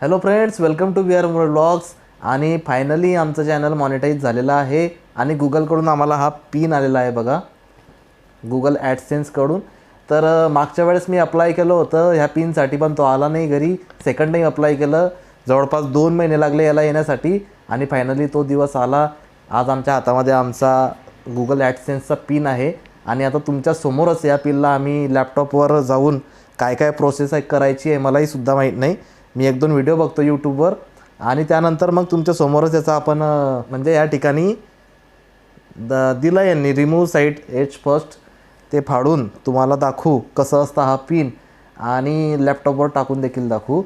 Hello friends welcome to B R More blogs आणि finally आमचं channel monetize झालेलं आहे. आणि गुगलकडून आम्हाला हा पिन आलेला आहे बघा. गुगल ॲडसेन्सकडून तर मागच्या वेळेस मी अप्लाय केलं होतं. ह्या पिनसाठी पण तो आला नाही घरी. सेकंड टाईम अप्लाय केलं. जवळपास दोन महिने लागले याला येण्यासाठी. आणि फायनली तो दिवस आला. आज आमच्या हातामध्ये आमचा गुगल ॲडसेन्सचा पिन आहे. आणि आता तुमच्या समोरच या पिनला आम्ही लॅपटॉपवर जाऊन काय काय प्रोसेस आहे करायची आहे मलाही सुद्धा माहीत नाही. मी एक दोन व्हिडिओ बघतो यूट्यूबवर आणि त्यानंतर मग तुमच्या समोरच याचा आपण म्हणजे या ठिकाणी द दिलं यांनी रिमूव्ह साईट एच फर्स्ट ते फाडून तुम्हाला दाखवू कसं असतं हा पिन आणि लॅपटॉपवर टाकून देखील दाखवू.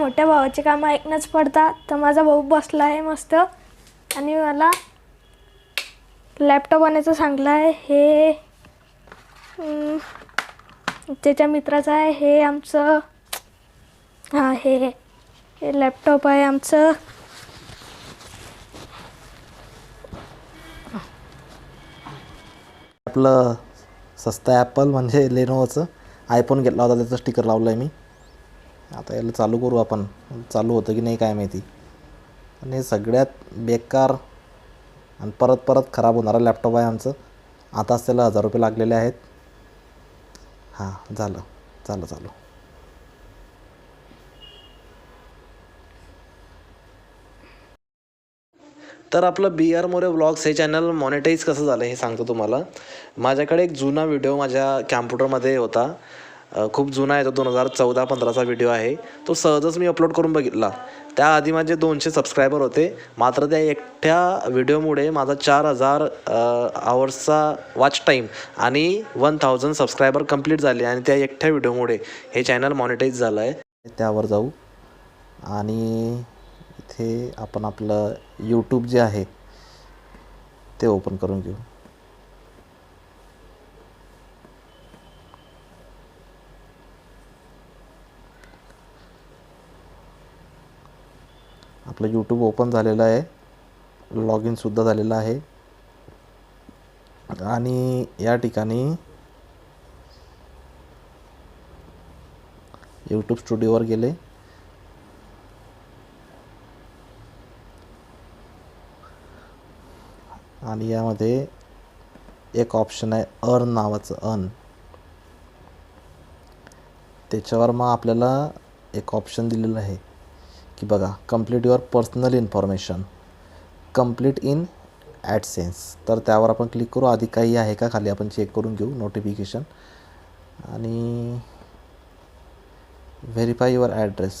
मोठ्या भावाचे कामं ऐकणंच पडतात. तर माझा भाऊ बसला आहे मस्त. आणि मला लॅपटॉप आणायचं सांगलं आहे. हे त्याच्या मित्राचं आहे. हे आमचं हां हे हे लॅपटॉप आहे आमचं. आपलं स्वस्त ॲपल म्हणजे लेनोवचं आयफोन घेतला होता त्याचं स्टिकर लावलं आहे मी. आता याला चालू करू आपण. चालू होतं की नाही काय माहिती. आणि हे सगळ्यात बेकार आणि परत परत खराब होणारा लॅपटॉप आहे आमचं. आताच त्याला हजार रुपये लागलेले आहेत. हां झालं. झालं चालू. तर आपलं बी आर मोरे व्लॉग्स हे चॅनल मॉनिटाईज कसं झालं हे सांगतो तुम्हाला. माझ्याकडे एक जुना व्हिडिओ माझ्या कॅम्प्युटरमध्ये होता. खूप जुना आहे तो दोन हजार चौदा पंधराचा व्हिडिओ आहे. तो सहजच मी अपलोड करून बघितला. त्याआधी माझे दोनशे सबस्क्रायबर होते. मात्र त्या एकट्या व्हिडिओमुळे माझा चार हजार आवर्सचा वॉच टाईम आणि वन थाउजंड सबस्क्रायबर कंप्लीट झाले आणि त्या एकट्या व्हिडिओमुळे हे चॅनल मॉनिटाईज झालं आहे त्यावर जाऊ. आणि इथे आपण आपलं यूट्यूब जे आहे ते ओपन करून घेऊ. आपलं यूट्यूब ओपन झालेलं आहे. लॉग इनसुद्धा झालेलं आहे. आणि या ठिकाणी यूट्यूब स्टुडिओवर गेले. आणि यामध्ये एक ऑप्शन आहे अर्न नावाचं अर्न त्याच्यावर मग आपल्याला एक ऑप्शन दिलेलं आहे. की बघा complete your personal information complete in AdSense तर त्यावर आपण क्लिक करू. आधी काही आहे का खाली? आपण चेक करून घेऊ. नोटिफिकेशन आणि verify your address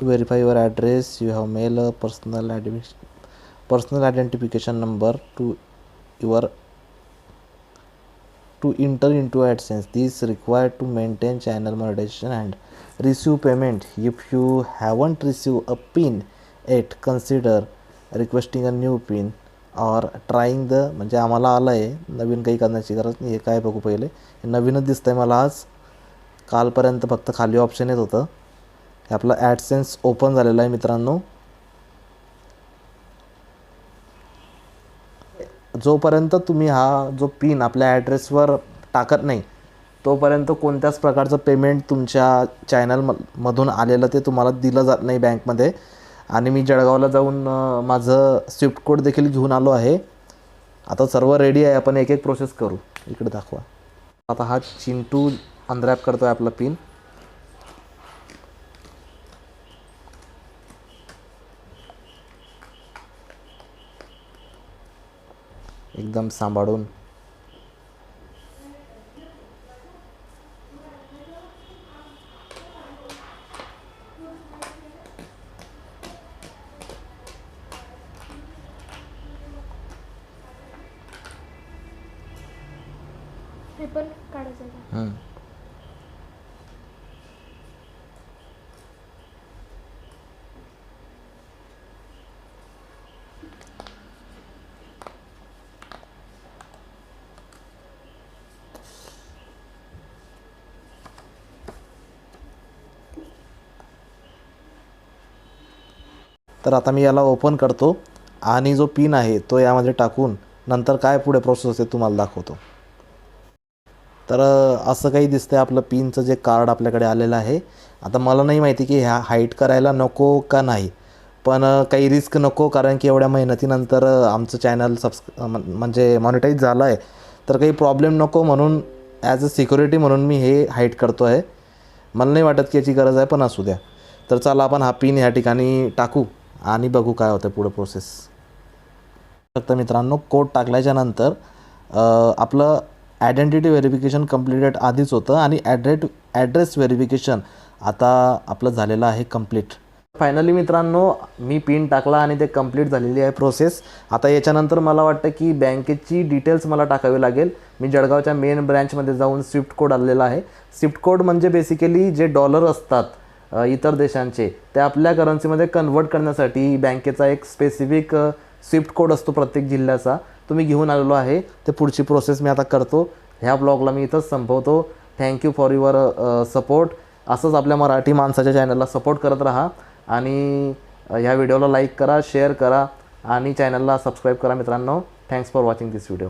to verify your address you have mail personal ॲडमिश personal identification number to your to enter in to AdSense this require to maintain channel मॉडेशन and receive payment. If you haven't received a PIN yet, consider requesting a new PIN or trying the म्हणजे आम्हाला आलं आहे नवीन काही करण्याची गरज नाही आहे काय बघू पहिले. हे नवीनच दिसतं आहे मला आज. कालपर्यंत फक्त खाली ऑप्शन येत होतं. हे आपलं ॲडसेन्स ओपन झालेलं आहे मित्रांनो. जोपर्यंत तुम्ही हा जो पिन आपल्या ॲड्रेसवर टाकत नाही तोपर्यंत कोणत्याच प्रकारचं पेमेंट तुमच्या चॅनल म मधून आलेलं ते तुम्हाला दिलं जात नाही बँकमध्ये आणि मी जळगावला जाऊन माझं स्विफ्ट कोड देखील घेऊन आलो आहे. आता सर्व रेडी आहे. आपण एक एक प्रोसेस करू. इकडे दाखवा. आता हा चिंटू अनरॅप करतो आहे आपला पिन एकदम सांभाळून हे पण काढायचं का? तर आता मी याला ओपन करतो. आणि जो पिन आहे तो यामध्ये टाकून नंतर काय पुढे प्रोसेस आहे तुम्हाला दाखवतो. तर असं काही दिसतं आहे आपलं पिनचं जे कार्ड आपल्याकडे आलेलं आहे. आता मला नाही माहिती की ह्या हाईट करायला नको का नाही. पण काही रिस्क नको कारण की एवढ्या मेहनतीनंतर आमचं चॅनल सबस् म्हणजे मॉनिटाईज झालं आहे तर काही प्रॉब्लेम नको म्हणून ॲज अ सिक्युरिटी म्हणून मी हे हाईट करतो आहे मला नाही वाटत की याची गरज आहे पण असू द्या. तर चला आपण हा पिन ह्या ठिकाणी टाकू आणि बघू काय होतं पुढं प्रोसेस फक्त मित्रांनो कोड टाकल्याच्यानंतर आपलं आयडेंटिटी व्हेरिफिकेशन कम्प्लिटेड आधीच होतं आणि ॲड्रेट ॲड्रेस व्हेरिफिकेशन आता आपलं झालेलं आहे कंप्लीट फायनली मित्रांनो मी पिन टाकला आणि ते कंप्लीट झालेली आहे प्रोसेस आता याच्यानंतर मला वाटतं की बँकेची डिटेल्स मला टाकावी लागेल. मी जळगावच्या मेन ब्रँचमध्ये जाऊन स्विफ्ट कोड आलेला आहे. स्विफ्ट कोड म्हणजे बेसिकली जे डॉलर असतात इतर देशांचे ते आपल्या करन्सीमध्ये कन्वर्ट करण्यासाठी बँकेचा एक स्पेसिफिक स्विफ्ट कोड असतो प्रत्येक जिल्ह्याचा. तुम्ही घेऊन आलेलो आहे. ते पुढची प्रोसेस मी आता करतो. ह्या ब्लॉगला मी इथंच संपवतो. थँक्यू फॉर युअर सपोर्ट असंच आपल्या मराठी माणसाच्या चॅनलला सपोर्ट करत राहा. आणि ह्या व्हिडिओला लाईक करा शेअर करा. आणि चॅनलला सबस्क्राईब करा मित्रांनो. Thanks for watching this video